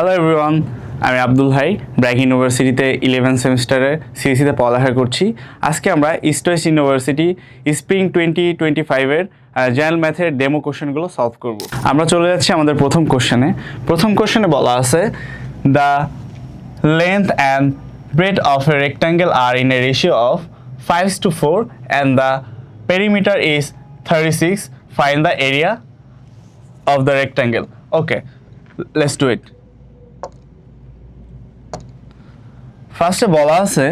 Hello everyone আমি Abdul high BRAC ইউনিভার্সিটিতে eleven সেমিস্টারে সিএসিতে পড়ালেখা করছি। আজকে আমরা East West University spring twenty twenty ফাইভের জেনারেল ম্যাথের ডেমো কোশ্চেনগুলো সলভ করব। আমরা চলে যাচ্ছি আমাদের প্রথম কোশ্চেনে প্রথম কোশ্চেনে বলা আছে the length and breadth of a rectangle are in a ratio of five to four and the perimeter is thirty six find the area of the rectangle. Okay let's do it. ফার্স্টে বলা আছে,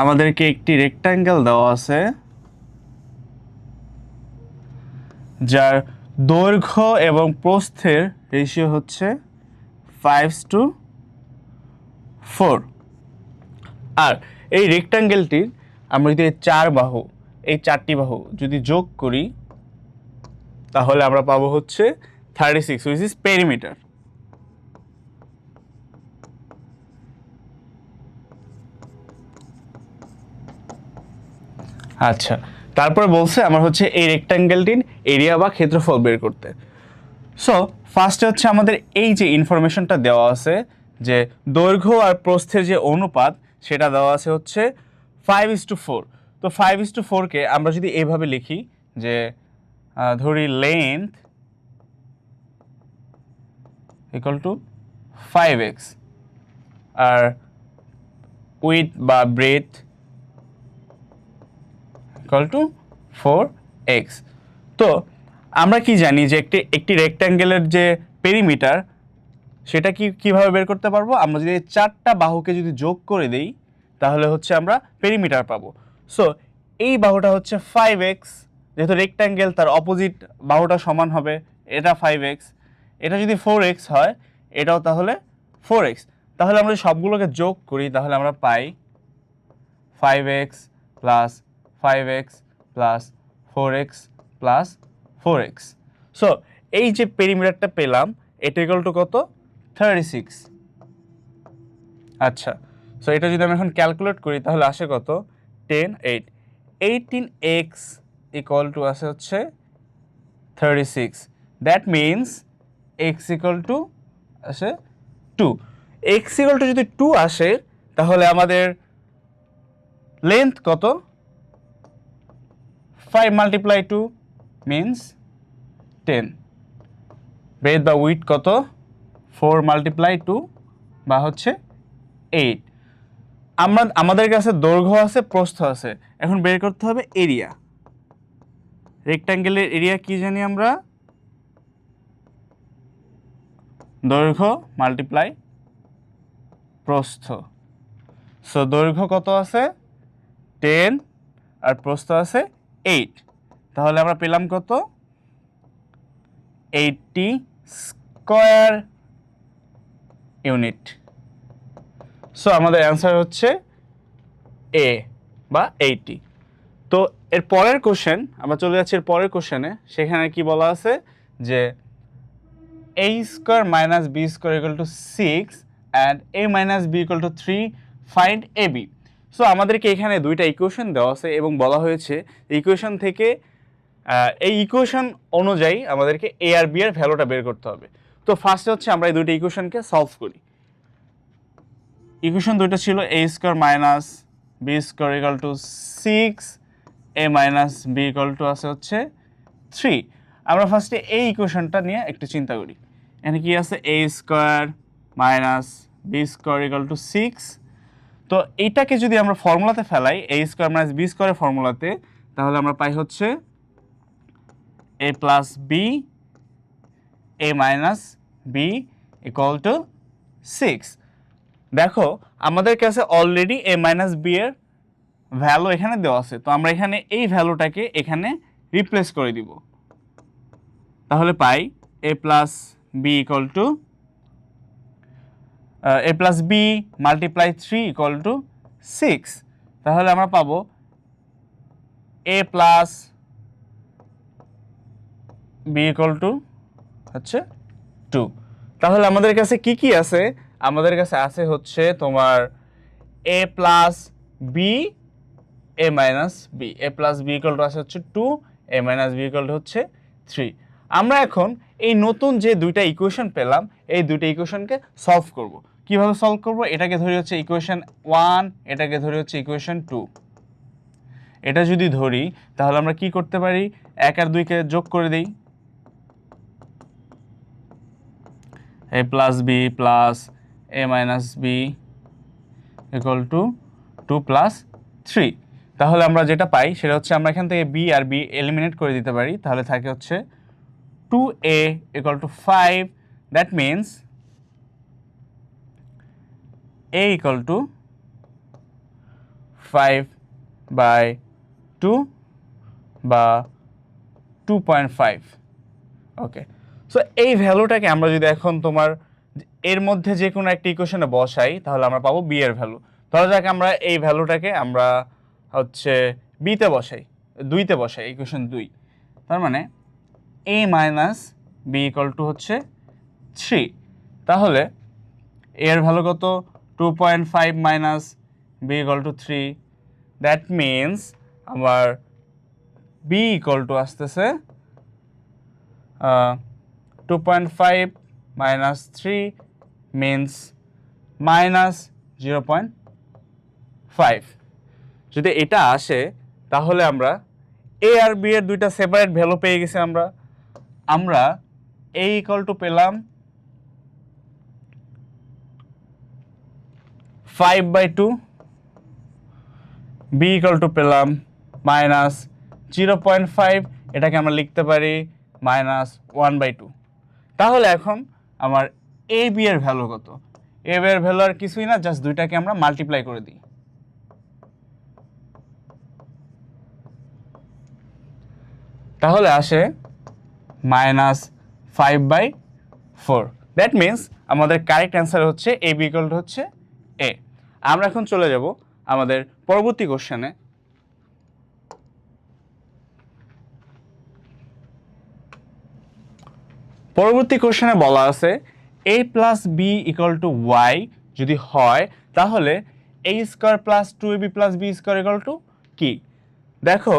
আমাদেরকে একটি rectangle দেওয়া আছে, যার দৈর্ঘ্য এবং প্রস্থের রেশিও হচ্ছে ফাইভ টু ফোর আর এই রেক্ট্যাঙ্গেলটির আমরা যদি চার বাহু, এই চারটি বাহু যদি যোগ করি, তাহলে আমরা পাবো হচ্ছে thirty six which is perimeter আচ্ছা। তারপরে বলছে আমার হচ্ছে এই রেক্ট্যাঙ্গেলটির এরিয়া বা ক্ষেত্রফল বের করতে। সো ফার্স্টে হচ্ছে আমাদের এই যে ইনফরমেশনটা দেওয়া আছে, যে দৈর্ঘ্য আর প্রস্থের যে অনুপাত, সেটা দেওয়া আছে হচ্ছে ফাইভ ইস টু ফোর তো ফাইভ ইস টু ফোরকে আমরা যদি এইভাবে লিখি, যে ধরি length equal to five x R width বা breadth equal to four x তো আমরা কি জানি যে একটি একটি রেক্ট্যাঙ্গেলের যে পেরিমিটার সেটা কি, কীভাবে বের করতে পারব? আমরা যদি চারটা বাহুকে যদি যোগ করে দেই, তাহলে হচ্ছে আমরা পেরিমিটার পাবো। সো এই বাহুটা হচ্ছে ফাইভ এক্স যেহেতু রেক্ট্যাঙ্গেল তার অপোজিট বাহুটা সমান হবে, এটা ফাইভ এক্স এটা যদি ফোর এক্স হয়, এটাও তাহলে ফোর এক্স তাহলে আমরা সবগুলোকে যোগ করি, তাহলে আমরা পাই five x plus five x plus four x plus four x so এই যে পেরিমিটারটা পেলাম, এটা ইকুয়াল টু কত? থার্টি সিক্স আচ্ছা সো এটা যদি আমি এখন ক্যালকুলেট করি, তাহলে আসে কত? Ten eight eighteen x equal to আসে হচ্ছে thirty six that means x equal to আসে টু এক্স ইকুয়াল টু যদি টু আসে, তাহলে আমাদের লেন্থ কত? Five multiply two means ten breadth বা উইথ কত? ফোর মাল্টিপ্লাই টু বা হচ্ছে এইট আমরা, আমাদের কাছে দৈর্ঘ্য আছে, প্রস্থ আছে। এখন বের করতে হবে এরিয়া রেক্ট্যাঙ্গেলের এরিয়া কি জানি আমরা? দৈর্ঘ্য মাল্টিপ্লাই প্রস্থ. সো দৈর্ঘ্য কত আছে? টেন আর প্রস্থ আছে এইট তাহলে আমরা পেলাম কত? এইটটি স্কোয়ার ইউনিট সো আমাদের অ্যান্সার হচ্ছে এ বা এইটি তো, এর পরের কোশ্চেন আমরা চলে যাচ্ছি এর পরের কোশ্চেনে সেখানে কি বলা আছে? যে a square minus b square equal to six and a minus b equal to three find a b so আমাদেরকে এখানে দুইটা ইকুয়েশন দেওয়া আছে এবং বলা হয়েছে ইকুয়েশন থেকে এই ইকুয়েশন অনুযায়ী আমাদেরকে এ আর বি এর ভ্যালুটা বের করতে হবে। তো ফার্স্টে হচ্ছে আমরা এই দুইটা ইকুয়েশনকে সলভ করি। ইকুয়েশন দুইটা ছিল a square minus b square equal to six a minus b equal to আছে হচ্ছে থ্রি আমরা ফার্স্টে এই ইকুয়েশনটা নিয়ে একটু চিন্তা করি। এখানে কি আছে? A square minus b square equal to six তো এইটাকে যদি আমরা ফর্মুলাতে ফেলাই এ স্কোয়ার মাইনাস বি স্কোয়ারের ফর্মুলাতে, তাহলে আমরা পাই হচ্ছে a plus b a minus b equal to six দেখো, আমাদের কাছে অলরেডি এ মাইনাস বি এর ভ্যালু এখানে দেওয়া আছে, তো আমরা এখানে এই ভ্যালুটাকে এখানে রিপ্লেস করে দিব। তাহলে পাই a plus b equal to a plus b multiply three equal to six তাহলে আমরা পাবো a plus b equal to হচ্ছে টু তাহলে আমাদের কাছে কি কি আছে? আমাদের কাছে আছে হচ্ছে তোমার a plus b a minus b a plus b equal to আছে হচ্ছে two a minus b equal to হচ্ছে থ্রি আমরা এখন এই নতুন যে দুইটা ইকুয়েশন পেলাম, এই দুইটা ইকুয়েশনকে সলভ করব। কীভাবে সলভ করব? এটাকে ধরি হচ্ছে ইকুয়েশন ওয়ান এটাকে ধরি হচ্ছে ইকুয়েশন টু এটা যদি ধরি, তাহলে আমরা কি করতে পারি? এক আর দুইকে যোগ করে দিই। A plus b plus a minus b equal to two plus three তাহলে আমরা যেটা পাই, সেটা হচ্ছে আমরা এখান থেকে বি আর বি এলিমিনেট করে দিতে পারি। তাহলে থাকে হচ্ছে two a equal to five that means a equal to five by two বা two point five okay so এই ভ্যালুটাকে আমরা যদি এখন তোমার এর মধ্যে যে কোনো একটা ইকুয়েশনে বসাই, তাহলে আমরা পাবো বি এর ভ্যালু ধরা যাক আমরা এই ভ্যালুটাকে আমরা হচ্ছে বিতে বসাই দুইতে বসাই ইকুয়েশন দুই। তার মানে a minus b equal to হচ্ছে থ্রি তাহলে এর ভ্যালু কত? Two point five minus b equal to three that means আমার বি ইকুয়াল টু আসতেছে two point five minus three means minus zero point five যদি এটা আসে, তাহলে আমরা এ আর বি এর দুইটা সেপারেট ভ্যালু পেয়ে গেছি আমরা। আমরা এ ইকুয়াল টু পেলাম five by two b equal to পেলাম মাইনাস জিরো পয়েন্ট ফাইভ এটাকে আমরা লিখতে পারি মাইনাস ওয়ান বাই টু তাহলে এখন আমার এ বি এর ভ্যালু কত? এ বি এর ভ্যালু আর কিছুই না জাস্ট দুইটাকে আমরা মাল্টিপ্লাই করে দিই। তাহলে আসে minus five by four that means আমাদের কারেক্ট অ্যান্সার হচ্ছে এ বি ইকুয়াল টু হচ্ছে এ আমরা এখন চলে যাব আমাদের পরবর্তী কোশ্চেনে পরবর্তী কোশ্চেনে বলা আছে a plus b equal to y যদি হয়, তাহলে a square plus two a b plus b square equal to কি? দেখো,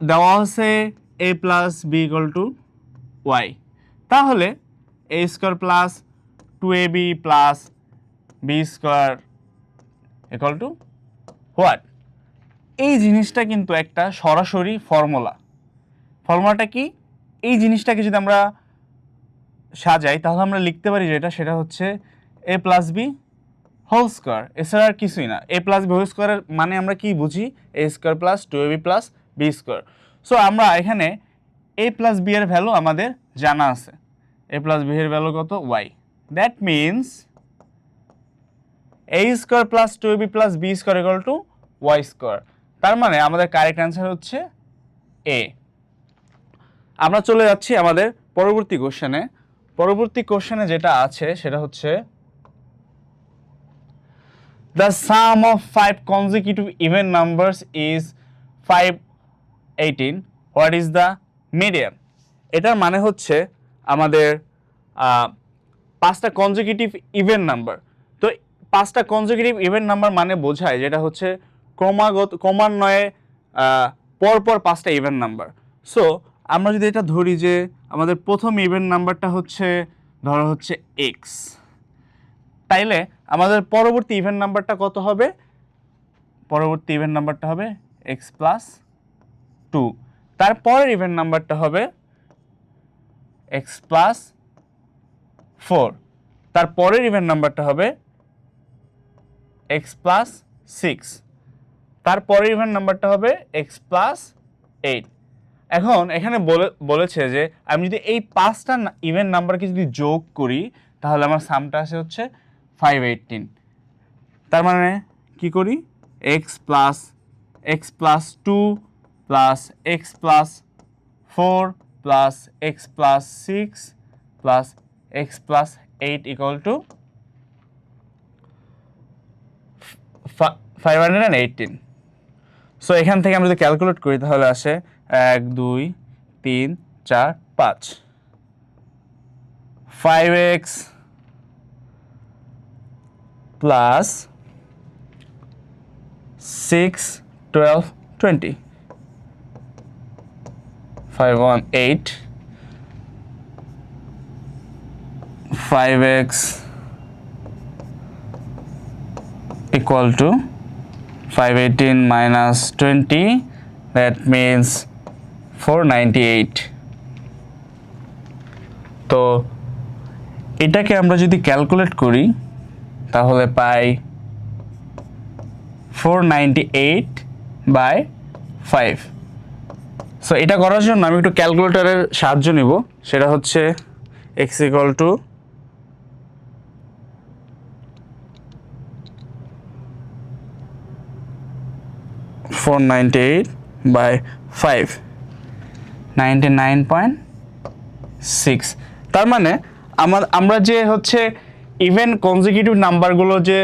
দেওয়া আছে a plus b equal to y তাহলে a square plus two a b plus b square equal to what এই জিনিসটা কিন্তু একটা সরাসরি ফর্মুলা ফর্মুলাটা কি? এই জিনিসটাকে যদি আমরা সাজাই, তাহলে আমরা লিখতে পারি যেটা, সেটা হচ্ছে a plus b whole square এছাড়া আর কিছুই না। এ প্লাস বি হোল স্কোয়ারের মানে আমরা কি বুঝি? A square plus two a b plus b square so আমরা এখানে এ প্লাস বি এর ভ্যালু আমাদের জানা আছে। এ প্লাস বি এর ভ্যালু কত? Y that means a square plus two b plus b square equal to y square তার মানে আমাদের কারেক্ট অ্যান্সার হচ্ছে এ আমরা চলে যাচ্ছি আমাদের পরবর্তী কোশ্চেনে পরবর্তী কোশ্চেনে যেটা আছে, সেটা হচ্ছে the sum of five consecutive even numbers is five eighteen what is the medium এটার মানে হচ্ছে আমাদের পাঁচটা কনজিকিউটিভ ইভেন নাম্বার পাঁচটা কনজিকিউটিভ ইভেন্ট নাম্বার মানে বোঝায়, যেটা হচ্ছে ক্রমাগত, ক্রমান্বয়ে পরপর পাঁচটা ইভেন্ট নাম্বার সো আমরা যদি এটা ধরি যে আমাদের প্রথম ইভেন্ট নাম্বারটা হচ্ছে, ধরো হচ্ছে এক্স তাইলে আমাদের পরবর্তী ইভেন্ট নাম্বারটা কত হবে? পরবর্তী ইভেন্ট নাম্বারটা হবে এক্স প্লাস টু তারপরের ইভেন্ট নাম্বারটা হবে এক্স প্লাস ফোর তারপরের ইভেন্ট নাম্বারটা হবে এক্স প্লাস সিক্স তারপরের ইভেন্ট নাম্বারটা হবে এক্স প্লাস এইট এখন এখানে বলে, বলেছে যে, আমি যদি এই পাঁচটা ইভেন্ট নাম্বারকে যদি যোগ করি, তাহলে আমার সামটা আসে হচ্ছে ফাইভ এইটিন তার মানে কি করি? X plus x plus two plus x plus four plus x plus six plus x plus eight equal to five hundred and eighteen so এখান থেকে আমরা যদি ক্যালকুলেট করি, তাহলে আসে এক, দুই, তিন, চার, পাঁচ। Five x plus six twelve twenty five one eight five x equal to 518 minus 20 that means 498 তো এটাকে আমরা যদি ক্যালকুলেট করি, তাহলে পাই 498 বাই 5 সো এটা করার জন্য আমি একটু ক্যালকুলেটরের সাহায্য নিব। সেটা হচ্ছে x equal to four ninety eight by five ninety nine point six তার মানে আমার, আমরা যে হচ্ছে ইভেন কনজিকিউটিভ নাম্বারগুলো যে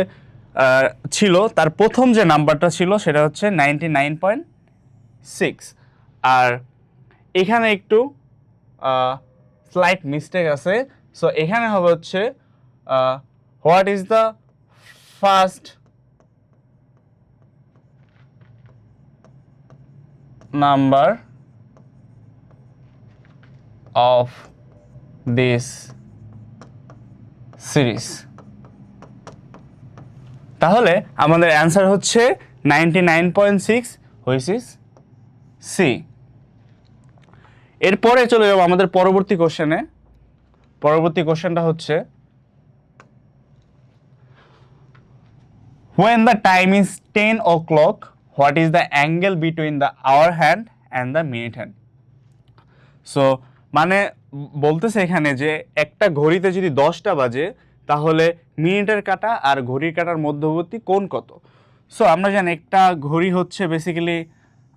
ছিল, তার প্রথম যে নাম্বারটা ছিল সেটা হচ্ছে নাইনটি নাইন পয়েন্ট সিক্স আর এখানে একটু স্লাইট মিস্টেক আছে। সো এখানে হবে হচ্ছে what is the first number of this series তাহলে আমাদের অ্যান্সার হচ্ছে ninety nine point six is C এরপরে চলে যাব আমাদের পরবর্তী কোশ্চেনে পরবর্তী কোশ্চেনটা হচ্ছে, when the time is 10 o'clock what is the angle between the hour hand and the minute hand? So মানে বলতেছে এখানে যে একটা ঘড়িতে যদি দশটা বাজে, তাহলে মিনিটের কাটা আর ঘড়ির কাটার মধ্যবর্তী কোন কত? সো আমরা জানি একটা ঘড়ি হচ্ছে বেসিক্যালি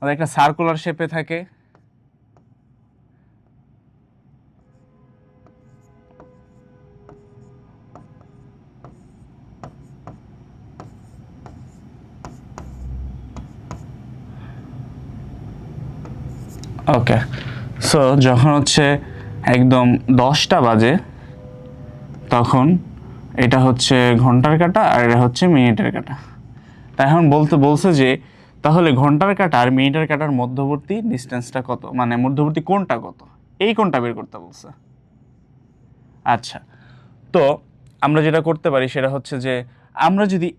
একটা সার্কুলার শেপে থাকে। ওকে সো যখন হচ্ছে একদম দশটা বাজে, তখন এটা হচ্ছে ঘণ্টার কাটা আর এটা হচ্ছে মিনিটের কাটা। তা এখন বলতে, বলছে যে, তাহলে ঘণ্টার কাটা আর মিনিটের কাটার মধ্যবর্তী ডিস্টেন্সটা কত? মানে মধ্যবর্তী কোনটা কত? এই কোনটা বের করতে বলছে। আচ্ছা। তো আমরা যেটা করতে পারি সেটা হচ্ছে যে, আমরা যদি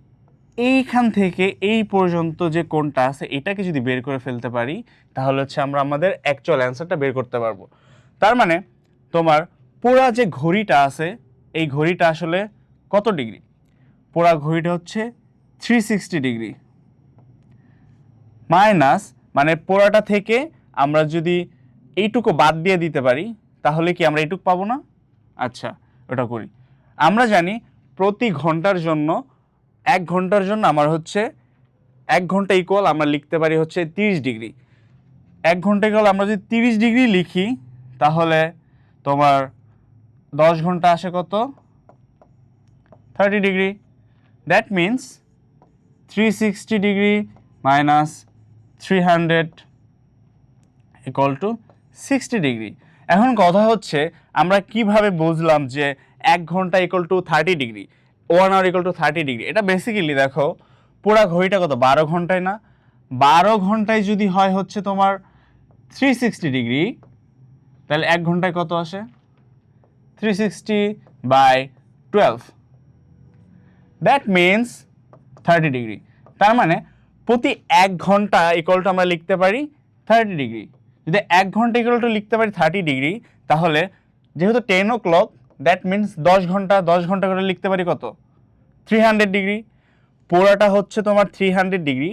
এইখান থেকে এই পর্যন্ত যে কোনটা আছে, এটাকে যদি বের করে ফেলতে পারি, তাহলে হচ্ছে আমরা আমাদের অ্যাকচুয়াল অ্যান্সারটা বের করতে পারব। তার মানে তোমার পোড়া যে ঘড়িটা আছে, এই ঘড়িটা আসলে কত ডিগ্রি? পোড়া ঘড়িটা হচ্ছে থ্রি সিক্সটি ডিগ্রি। মাইনাস মানে পোড়াটা থেকে আমরা যদি এইটুকু বাদ দিয়ে দিতে পারি, তাহলে কি আমরা এইটুকু পাবো না? আচ্ছা ওটা করি। আমরা জানি প্রতি ঘণ্টার জন্য এক ঘণ্টার জন্য আমার হচ্ছে এক ঘণ্টা ইকুয়াল আমরা লিখতে পারি হচ্ছে তিরিশ ডিগ্রি। এক ঘণ্টা ইকুয়াল আমরা যদি তিরিশ ডিগ্রি লিখি, তাহলে তোমার দশ ঘণ্টা আসে কত? Thirty degree. That means three sixty degree minus three hundred equal to sixty degree. এখন কথা হচ্ছে, আমরা কীভাবে বুঝলাম যে এক ঘণ্টা equal to thirty degree? One hour equal to thirty degree এটা বেসিক্যালি দেখো, পুরা ঘড়িটা কত? বারো ঘন্টায় না? বারো ঘন্টায় যদি হয় হচ্ছে তোমার থ্রি সিক্সটি ডিগ্রি তাহলে এক ঘন্টায় কত আসে? Three sixty by twelve that means thirty degree তার মানে প্রতি এক ঘণ্টা ইকুয়াল টু আমরা লিখতে পারি থার্টি ডিগ্রি যদি এক ঘণ্টা ইকুয়াল টু লিখতে পারি থার্টি ডিগ্রি তাহলে যেহেতু ten o'clock that means দশ ঘণ্টা দশ ঘণ্টা করে লিখতে পারি কত? থ্রি হান্ড্রেড ডিগ্রি পোড়াটা হচ্ছে তোমার থ্রি হান্ড্রেড ডিগ্রি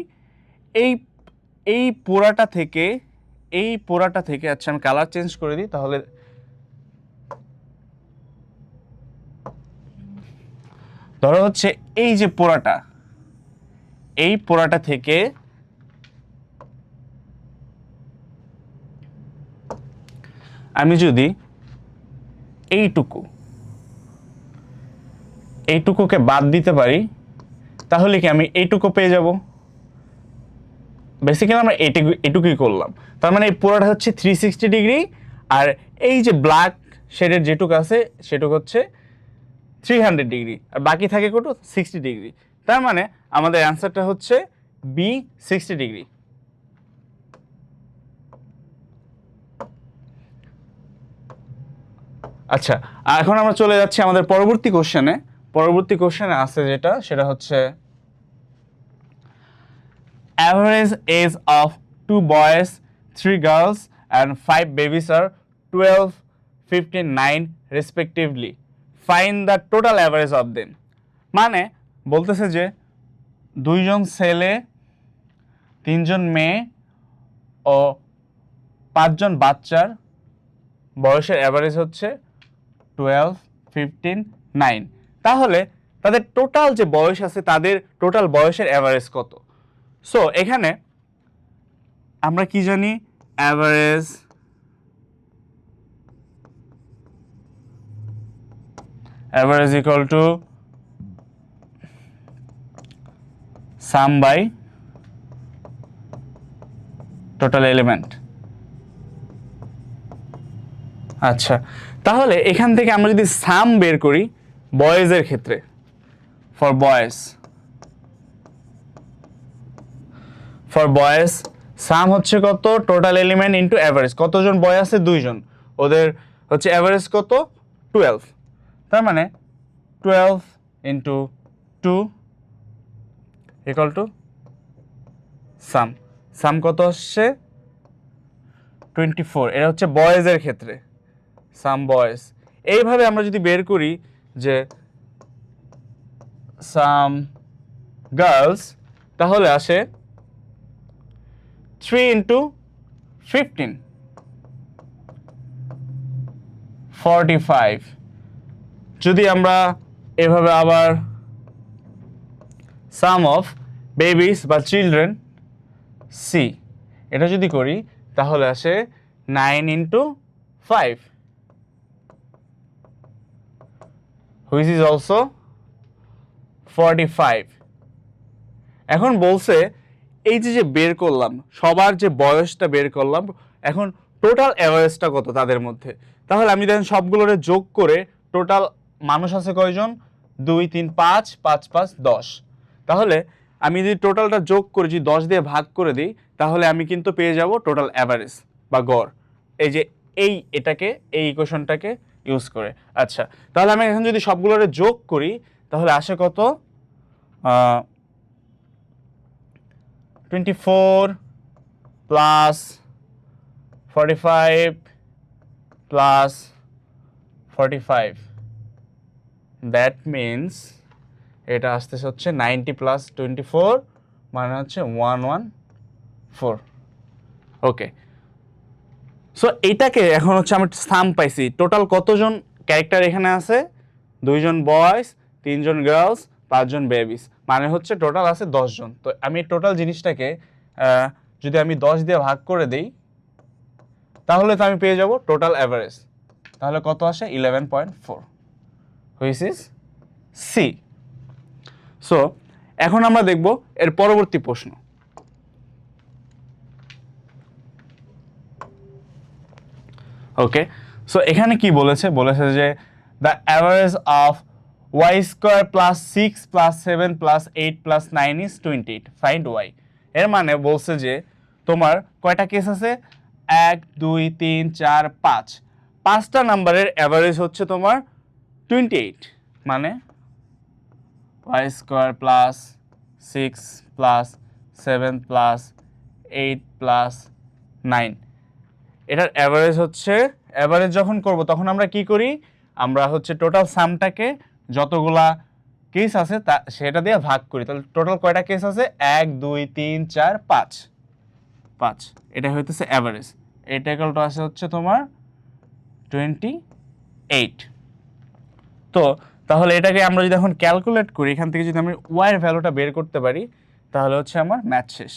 এই এই পোড়াটা থেকে, এই পোড়াটা থেকে আচ্ছা আমি কালার চেঞ্জ করে দিই, তাহলে ধরো হচ্ছে এই যে পোড়াটা, এই পোড়াটা থেকে আমি যদি এইটুকু এইটুকুকে বাদ দিতে পারি, তাহলে কি আমি এইটুকু পেয়ে যাব? বেসিক্যালি আমরা এইটুকু এটুকুই করলাম। তার মানে এই পুরোটা হচ্ছে থ্রি সিক্সটি ডিগ্রি আর এই যে ব্ল্যাক শেডের যেটুকু আছে, সেটুকু হচ্ছে থ্রি হান্ড্রেড ডিগ্রি আর বাকি থাকে কত সিক্সটি ডিগ্রি তার মানে আমাদের অ্যান্সারটা হচ্ছে বি সিক্সটি ডিগ্রি আচ্ছা এখন আমরা চলে যাচ্ছি আমাদের পরবর্তী কোশ্চেনে পরবর্তী কোশ্চেন আছে যেটা, সেটা হচ্ছে average age of two boys three girls and five babies are twelve fifteen nine respectively find the total average of then মানে বলতেছে যে, দুইজন ছেলে, তিনজন মেয়ে ও পাঁচজন বাচ্চার বয়সের অ্যাভারেজ হচ্ছে টুয়েলভ ফিফটিন নাইন তাহলে তাদের টোটাল যে বয়স আছে, তাদের টোটাল বয়সের অ্যাভারেজ কত? সো এখানে আমরা কি জানি? Average average equal to sum by total element আচ্ছা তাহলে এখান থেকে আমরা যদি সাম বের করি বয়েজের ক্ষেত্রে for boys for boys sum হচ্ছে কত? টোটাল এলিমেন্ট ইন্টু অ্যাভারেজ কতজন বয় আছে? দুইজন। ওদের হচ্ছে অ্যাভারেজ কত? টুয়েলভ তার মানে twelve into two equal to sum sum কত আসছে? টোয়েন্টি ফোর এটা হচ্ছে বয়েজের ক্ষেত্রে। সাম বয়েজ এইভাবে আমরা যদি বের করি যে সাম গার্লস তাহলে আসে three into fifteen forty five যদি আমরা এভাবে আবার সাম অফ বেবিস বা চিলড্রেন সি এটা যদি করি, তাহলে আসে nine into five which is also forty five এখন বলছে, এই যে যে বের করলাম, সবার যে বয়সটা বের করলাম, এখন টোটাল অ্যাভারেজটা কত তাদের মধ্যে? তাহলে আমি দেখেন সবগুলোরে যোগ করে টোটাল মানুষ আছে কয়জন? দুই, তিন, পাঁচ পাঁচ পাঁচ, দশ। তাহলে আমি যদি টোটালটা যোগ করে যদি দশ দিয়ে ভাগ করে দিই, তাহলে আমি কিন্তু পেয়ে যাব টোটাল অ্যাভারেজ বা গড়। এই যে এই এটাকে, এই ইকুয়েশনটাকে ইউজ করে। আচ্ছা তাহলে আমি এখন যদি সবগুলোরে যোগ করি, তাহলে আসে কত? Twenty four plus forty five plus forty five that means এটা আসতেছে হচ্ছে নাইনটি প্লাস টোয়েন্টি ফোর মানে হচ্ছে one one four okay so এইটাকে এখন হচ্ছে আমি সাম পাইছি। টোটাল কতজন ক্যারেক্টার এখানে আছে? দুইজন বয়েজ তিনজন গার্লস পাঁচজন বেবিস মানে হচ্ছে টোটাল আছে দশজন। তো আমি টোটাল জিনিসটাকে যদি আমি দশ দিয়ে ভাগ করে দিই, তাহলে তো আমি পেয়ে যাব টোটাল অ্যাভারেজ তাহলে কত আসে? Eleven point four which is C so এখন আমরা দেখব এর পরবর্তী প্রশ্ন। ওকে সো এখানে কি বলেছে? বলেছে যে the average of y square plus six plus seven plus eight plus nine is twenty eight find y এর মানে বলছে যে তোমার কয়টা কেস আছে? এক, দুই, তিন, চার, পাঁচ। পাঁচটা নাম্বারের অ্যাভারেজ হচ্ছে তোমার টোয়েন্টি এইট মানে y square plus six plus seven plus eight plus nine এটার অ্যাভারেজ হচ্ছে অ্যাভারেজ যখন করব, তখন আমরা কি করি? আমরা হচ্ছে টোটাল সামটাকে যতগুলা কেস আছে, তা সেটা দিয়ে ভাগ করি। তাহলে টোটাল কয়টা কেস আছে? এক, দুই, তিন, চার, পাঁচ। পাঁচ। এটা হইতেছে অ্যাভারেজ এটা ইকালটা আছে হচ্ছে তোমার টোয়েন্টি এইট তো, তাহলে এটাকে আমরা যদি এখন ক্যালকুলেট করি, এখান থেকে যদি আমি ওয়াইয়ের ভ্যালুটা বের করতে পারি, তাহলে হচ্ছে আমার ম্যাথ শেষ।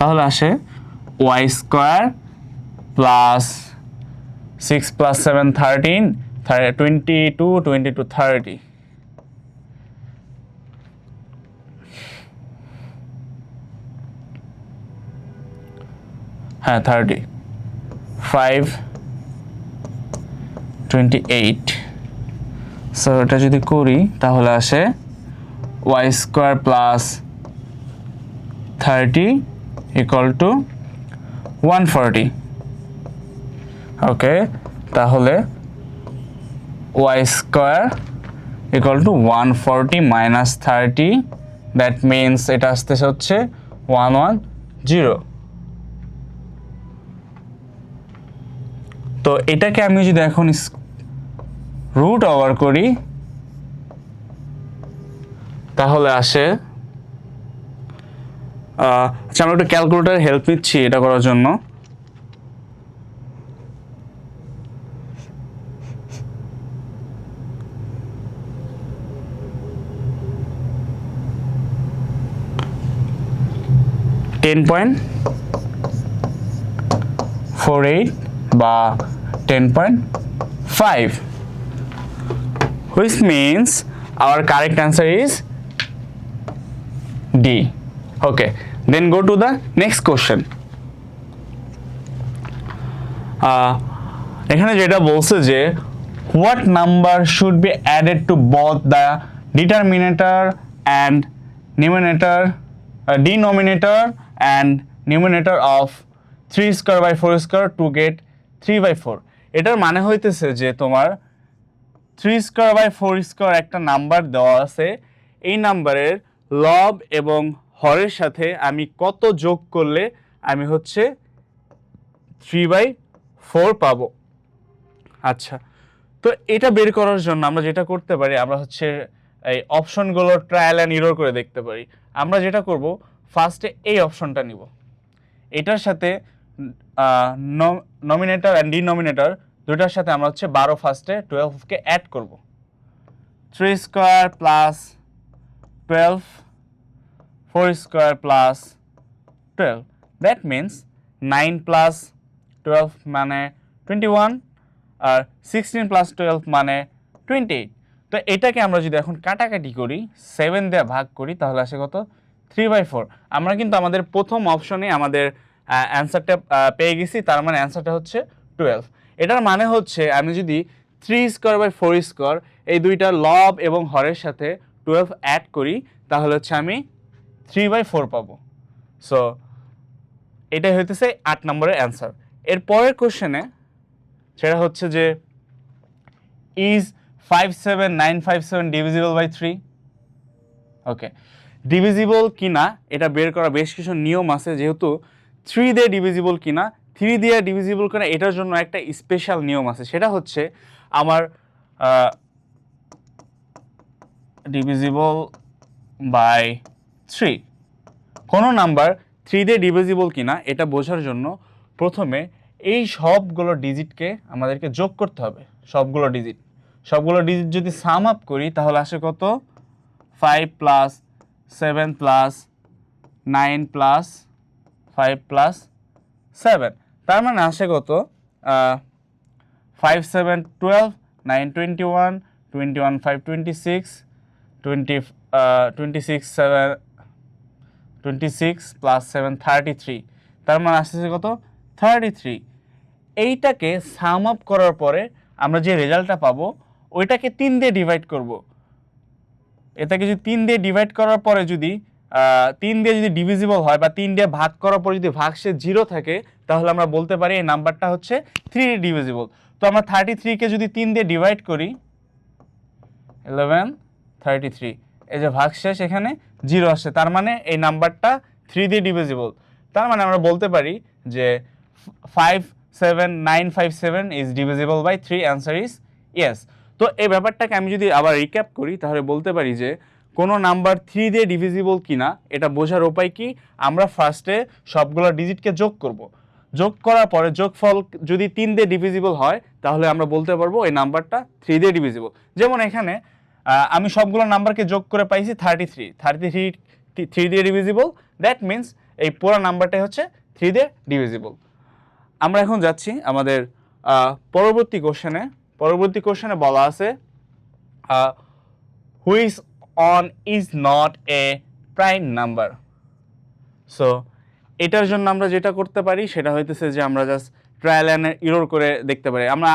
তাহলে আসে y square plus six plus seven thirteen twenty two twenty two thirty হ্যাঁ thirty five twenty eight so এটা যদি করি, তাহলে আসে y square plus thirty equal to one forty okay তাহলে y square equal to one forty minus thirty that means এটা আসতেছে হচ্ছে ওয়ান ওয়ান জিরো তো এটাকে আমি যদি এখন রুট ওভার করি, তাহলে আসে আচ্ছা আমরা একটা ক্যালকুলেটার হেল্প নিচ্ছি এটা করার জন্য। টেন পয়েন্ট ফোর এইট বা ten point five which means our correct answer is D Okay, then go to the next question. আহ, এখানে যেটা বলছে যে what number should be added to both the determinator and numerator denominator and numerator of three square by four square to get three by four এটার মানে হইতেছে যে তোমার three square by four square একটা নাম্বার দেওয়া আছে এই নাম্বারের লব এবং হরের সাথে আমি কত যোগ করলে আমি হচ্ছে থ্রি বাই ফোর পাবো? আচ্ছা তো এটা বের করার জন্য আমরা যেটা করতে পারি, আমরা হচ্ছে এই অপশনগুলো ট্রায়াল অ্যান্ড ইরোর করে দেখতে পারি। আমরা যেটা করব ফার্স্টে এই অপশনটা নিব। এটার সাথে নমিনেটর অ্যান্ড ডিনোমিনেটর দুটার সাথে আমরা হচ্ছে বারো ফার্স্টে টুয়েলভকে অ্যাড করব। Three square plus twelve four square plus twelve. That means nine plus twelve মানে টোয়েন্টি ওয়ান আর সিক্সটিন প্লাস টুয়েলভ মানে টোয়েন্টি এইট। তো এটাকে আমরা যদি এখন কাটাকাটি করি, সেভেন দিয়ে ভাগ করি, তাহলে আসে কত? Three by four. আমরা কিন্তু আমাদের প্রথম অপশনে আমাদের অ্যান্সারটা পেয়ে গেছি, তার মানে অ্যান্সারটা হচ্ছে টুয়েলভ। এটার মানে হচ্ছে আমি যদি three square by four square এই দুইটা লব এবং হরের সাথে টুয়েলভ অ্যাড করি, তাহলে হচ্ছে আমি থ্রি বাই ফোর পাবো। সো এটাই হইতেছে আট নম্বরের অ্যান্সার এর পরের কোশ্চেনে সেটা হচ্ছে যে is five seven nine five seven divisible by three okay divisible কিনা, এটা বের করা বেশ কিছু নিয়ম আছে, যেহেতু থ্রি দিয়ে ডিভিজিবল কিনা থ্রি দিয়ে ডিভিজিবল কিনা, এটার জন্য একটা স্পেশাল নিয়ম আছে। সেটা হচ্ছে আমার ডিভিজিবল বাই থ্রি। কোনো নাম্বার থ্রি দিয়ে ডিভিজিবল কিনা, এটা বোঝার জন্য প্রথমে এই সবগুলো ডিজিটকে আমাদেরকে যোগ করতে হবে, সবগুলো ডিজিট সবগুলো ডিজিট যদি সাম আপ করি, তাহলে আসে কত? Five plus seven plus nine plus five plus seven তার মানে আসে কত? Five seven twelve nine twenty one twenty one five twenty six twenty twenty six seven twenty six plus seven thirty three তার মানে আসতেছে কত? থার্টি থ্রি এইটাকে sum up করার পরে আমরা যে রেজাল্টটা পাবো, ওইটাকে তিন দিয়ে ডিভাইড করব। এটাকে যদি তিন দিয়ে ডিভাইড করার পরে যদি তিন দিয়ে যদি ডিভিজিবল হয় বা তিন দিয়ে ভাগ করার পরে যদি ভাগশেষ জিরো থাকে, তাহলে আমরা বলতে পারি এই নাম্বারটা হচ্ছে থ্রি ডিভিজিবল তো আমরা থার্টি থ্রিকে যদি তিন দিয়ে ডিভাইড করি ইলেভেন থার্টি থ্রি এই যে ভাগশেষ এখানে জিরো আসছে তার মানে এই নাম্বারটা থ্রি দিয়ে ডিভিজিবল তার মানে আমরা বলতে পারি যে five seven nine five seven is divisible by three answer is yes তো এই ব্যাপারটাকে আমি যদি আবার রিক্যাপ করি, তাহলে বলতে পারি যে কোনো নাম্বার থ্রি দিয়ে ডিভিজিবল কিনা, এটা বোঝার উপায় কি? আমরা ফার্স্টে সবগুলো ডিজিটকে যোগ করব। যোগ করার পরে যোগফল যদি তিন দিয়ে ডিভিজিবল হয়, তাহলে আমরা বলতে পারব এই নাম্বারটা থ্রি দিয়ে ডিভিজিবল যেমন এখানে আমি সবগুলো নাম্বারকে যোগ করে পাইছি thirty three thirty three three দিয়ে ডিভিজিবল দ্যাট মিন্স এই পুরো নাম্বারটাই হচ্ছে থ্রি দিয়ে ডিভিজিবল আমরা এখন যাচ্ছি আমাদের পরবর্তী কোশ্চেনে পরবর্তী কোশ্চেনে বলা আছে which one is not a prime number so এটার জন্য আমরা যেটা করতে পারি, সেটা হইতেছে যে আমরা জাস্ট ট্রায়াল অ্যান্ড ইরোর করে দেখতে পারি। আমরা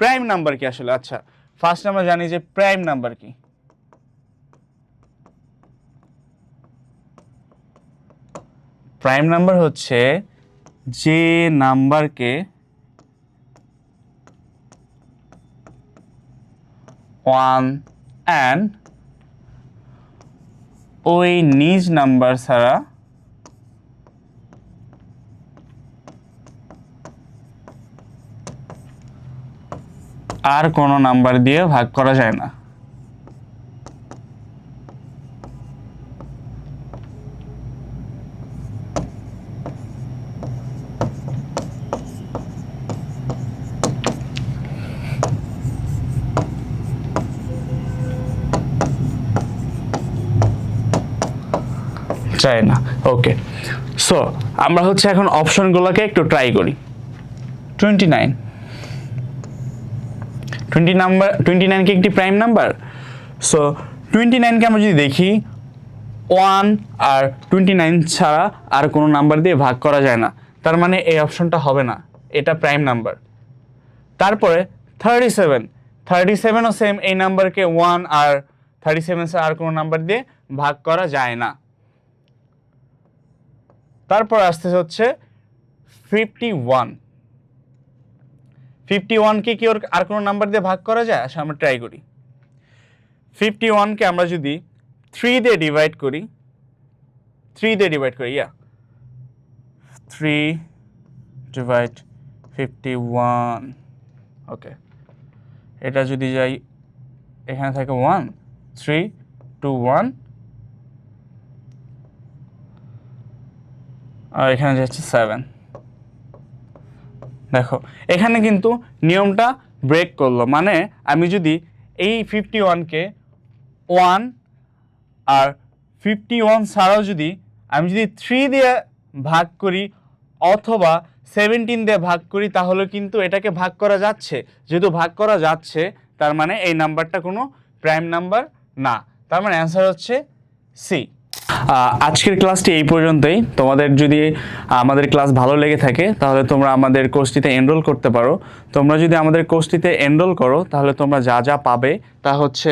প্রাইম নাম্বার কি আসলে? আচ্ছা ফার্স্ট আমরা জানি যে প্রাইম নাম্বার কি? প্রাইম নাম্বার হচ্ছে যে নাম্বারকে ওয়ান অ্যান্ড ওই নিজ নাম্বার ছাড়া আর কোনো নাম্বার দিয়ে ভাগ করা যায় না। চাই না। ওকে সো আমরা হচ্ছে এখন অপশনগুলোকে একটু ট্রাই করি। Twenty nine twenty number twenty nine কি একটি প্রাইম নাম্বার সো টোয়েন্টি নাইনকে আমরা যদি দেখি ওয়ান আর টোয়েন্টি নাইন ছাড়া আর কোনো নাম্বার দিয়ে ভাগ করা যায় না। তার মানে এই অপশনটা হবে না। এটা প্রাইম নাম্বার তারপরে থার্টি সেভেন থার্টি সেভেনও সেম এই নাম্বারকে ওয়ান আর থার্টি সেভেন ছাড়া আর কোনো নাম্বার দিয়ে ভাগ করা যায় না। তারপর আসতে হচ্ছে ফিফটি ওয়ান ফিফটি ওয়ানকে কি ওর আর কোনো নাম্বার দিয়ে ভাগ করা যায়? আসলে আমরা ট্রাই করি। ফিফটি ওয়ানকে আমরা যদি থ্রি দিয়ে ডিভাইড করি থ্রি দিয়ে ডিভাইড করি yeah three divide fifty one okay এটা যদি যাই, এখানে থাকে ওয়ান থ্রি টু ওয়ান আর এখানে যাচ্ছে সেভেন দেখো, এখানে কিন্তু নিয়মটা ব্রেক করল। মানে আমি যদি এই ফিফটি ওয়ানকে ওয়ান আর ফিফটি ওয়ান ছাড়াও যদি আমি যদি থ্রি দিয়ে ভাগ করি অথবা সেভেন্টিন দিয়ে ভাগ করি, তাহলে কিন্তু এটাকে ভাগ করা যাচ্ছে। যেহেতু ভাগ করা যাচ্ছে, তার মানে এই নাম্বারটা কোনো প্রাইম নাম্বার না। তার মানে অ্যান্সার হচ্ছে সি আজকের ক্লাসটি এই পর্যন্তই। তোমাদের যদি আমাদের ক্লাস ভালো লেগে থাকে, তাহলে তোমরা আমাদের কোর্সটিতে এনরোল করতে পারো। তোমরা যদি আমাদের কোর্সটিতে এনরোল করো, তাহলে তোমরা যা যা পাবে, তা হচ্ছে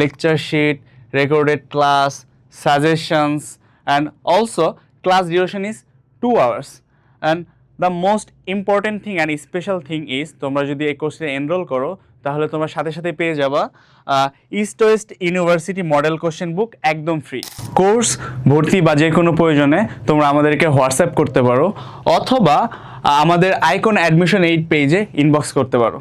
lecture sheet recorded class suggestions and also class duration is two hours and the most important thing and special thing is তোমরা যদি এই কোর্সে এনরোল করো তাহলে তোমরা সাথে সাথে পেয়ে যাবা East West University model question book একদম ফ্রি কোর্স ভর্তি বা যে কোনো প্রয়োজনে তোমরা আমাদেরকে হোয়াটসঅ্যাপ করতে পারো, অথবা আমাদের আইকন অ্যাডমিশন এইট পেজে ইনবক্স করতে পারো।